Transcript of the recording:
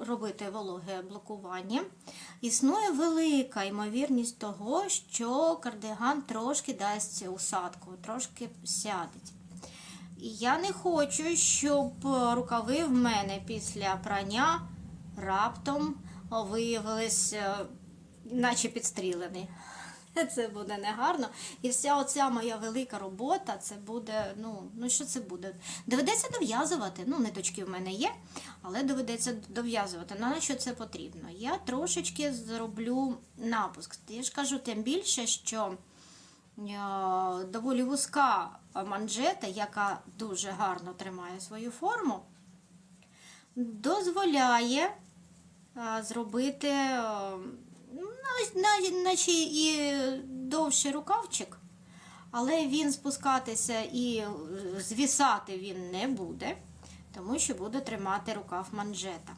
Робити вологе блокування. Існує велика ймовірність того, що кардиган трошки дасть усадку, трошки сядеть. І я не хочу, щоб рукави в мене після прання раптом виявились, е, наче підстрілені. Це буде негарно. І вся оця моя велика робота, це буде, ну, ну що це буде? Доведеться дов'язувати. Ну, ниточки в мене є, але доведеться дов'язувати. Ну, на що це потрібно? Я трошечки зроблю напуск. Я ж кажу, тим більше, що е, доволі вузька манжета, яка дуже гарно тримає свою форму, дозволяє е, зробити, е, ну, на- на- наче і довший рукавчик, але він спускатися і звісати він не буде, тому що буде тримати рукав манжета.